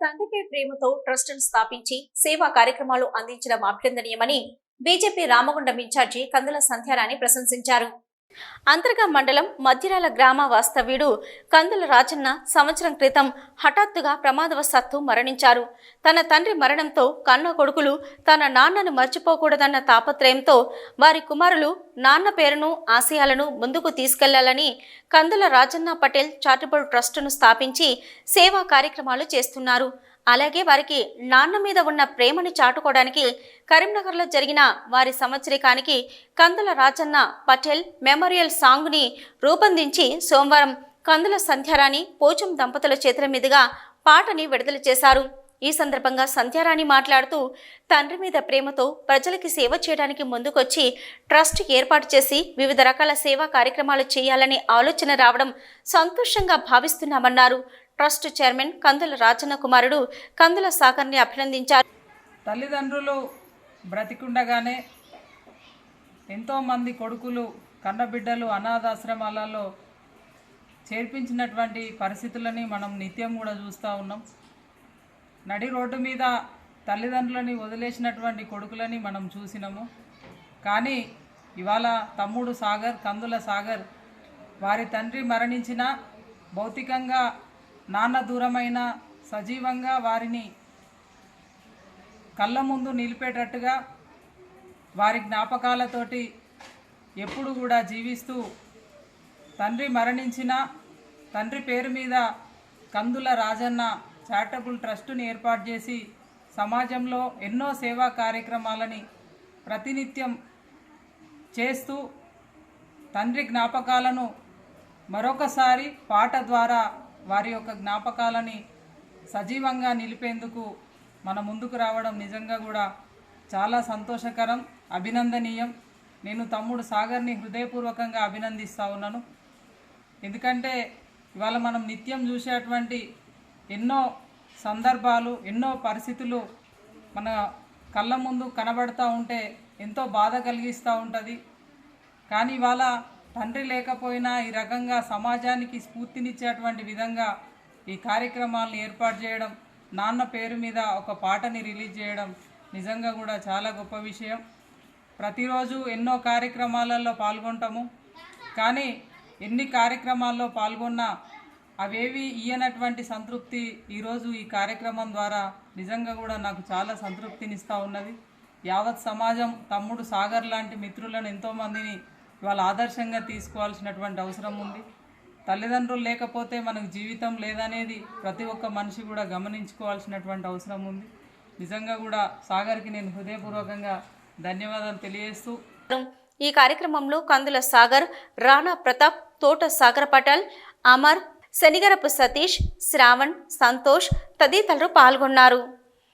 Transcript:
తండ్రిపై ప్రేమతో ట్రస్టును స్థాపించి సేవా కార్యక్రమాలు అందించడం అభినందనీయమని BJP Ramagundam in charge Kandula Sandhyarani ప్రశంసించారు. అంతర్గా మండలం మధ్యరాల గ్రామ వాస్తవ్యుడు కందుల రాజన్న సంవత్సరం క్రితం హఠాత్తుగా ప్రమాదవశాత్తు మరణించారు. తన తండ్రి మరణంతో కన్న కొడుకులు తన నాన్నను మర్చిపోకూడదన్న తాపత్రయంతో వారి కుమారులు నాన్న పేరును ఆశయాలను ముందుకు తీసుకెళ్ళాలని కందుల రాజన్న పటేల్ చారిటబుల్ ట్రస్టును స్థాపించి సేవా కార్యక్రమాలు చేస్తున్నారు. అలాగే వారికి నాన్న మీద ఉన్న ప్రేమని చాటుకోవడానికి కరీంనగర్లో జరిగిన వారి సంవత్సరికానికి కందుల రాజన్న పటేల్ మెమోరియల్ సాంగ్ని రూపొందించి సోమవారం కందుల సంధ్యారాణి పోచం దంపతుల చేతుల మీదుగా పాటని విడుదల చేశారు. ఈ సందర్భంగా సంధ్యారాణి మాట్లాడుతూ తండ్రి మీద ప్రేమతో ప్రజలకి సేవ చేయడానికి ముందుకొచ్చి ట్రస్ట్ ఏర్పాటు చేసి వివిధ రకాల సేవా కార్యక్రమాలు చేయాలనే ఆలోచన రావడం సంతోషంగా భావిస్తున్నామన్నారు. ట్రస్ట్ చైర్మన్ కందుల రాజన్న కుమారుడు కందుల సాగర్ని అభినందించారు. తల్లిదండ్రులు బ్రతికుండగానే ఎంతోమంది కొడుకులు కన్నబిడ్డలు అనాథాశ్రమాలలో చేర్పించినటువంటి పరిస్థితులని మనం నిత్యం కూడా చూస్తూ ఉన్నాం. నడి రోడ్డు మీద తల్లిదండ్రులని వదిలేసినటువంటి కొడుకులని మనం చూసినాము. కానీ ఇవాళ తమ్ముడు సాగర్ కందుల సాగర్ వారి తండ్రి మరణించిన భౌతికంగా నాన్న దూరమైన సజీవంగా వారిని కళ్ళ ముందు నిలిపేటట్టుగా వారి జ్ఞాపకాలతోటి ఎప్పుడు కూడా జీవిస్తూ తండ్రి మరణించిన తండ్రి పేరు మీద కందుల రాజన్న చారిటబుల్ ట్రస్టుని ఏర్పాటు చేసి సమాజంలో ఎన్నో సేవా కార్యక్రమాలని ప్రతినిత్యం చేస్తూ తండ్రి జ్ఞాపకాలను మరొకసారి పాట ద్వారా వారి యొక్క జ్ఞాపకాలని సజీవంగా నిలిపేందుకు మన ముందుకు రావడం నిజంగా కూడా చాలా సంతోషకరం అభినందనీయం. నేను తమ్ముడు సాగర్ని హృదయపూర్వకంగా అభినందిస్తూ ఉన్నాను. ఎందుకంటే ఇవాళ మనం నిత్యం చూసేటువంటి ఎన్నో సందర్భాలు ఎన్నో పరిస్థితులు మన కళ్ళ ముందు కనబడుతూ ఉంటే ఎంతో బాధ కలిగిస్తూ ఉంటుంది. కానీ ఇవాళ తండ్రి లేకపోయినా ఈ రకంగా సమాజానికి స్ఫూర్తినిచ్చేటువంటి విధంగా ఈ కార్యక్రమాలను ఏర్పాటు చేయడం నాన్న పేరు మీద ఒక పాటని రిలీజ్ చేయడం నిజంగా కూడా చాలా గొప్ప విషయం. ప్రతిరోజు ఎన్నో కార్యక్రమాలలో పాల్గొంటాము. కానీ ఎన్ని కార్యక్రమాల్లో పాల్గొన్నా అవేవి ఇయ్యనటువంటి సంతృప్తి ఈరోజు ఈ కార్యక్రమం ద్వారా నిజంగా కూడా నాకు చాలా సంతృప్తినిస్తూ ఉన్నది. యావత్ సమాజం తమ్ముడు సాగర్ లాంటి మిత్రులను ఎంతోమందిని ఇవాళ ఆదర్శంగా తీసుకోవాల్సినటువంటి అవసరం ఉంది. తల్లిదండ్రులు లేకపోతే మనకు జీవితం లేదనేది ప్రతి ఒక్క మనిషి కూడా గమనించుకోవాల్సినటువంటి అవసరం ఉంది. నిజంగా కూడా సాగర్కి నేను హృదయపూర్వకంగా ధన్యవాదాలు తెలియజేస్తూ ఈ కార్యక్రమంలో కందుల సాగర్ రాణా ప్రతాప్ తోట సాగర్ పటేల్ అమర్ శనిగరపు సతీష్ శ్రావణ్ సంతోష్ తదితరులు పాల్గొన్నారు.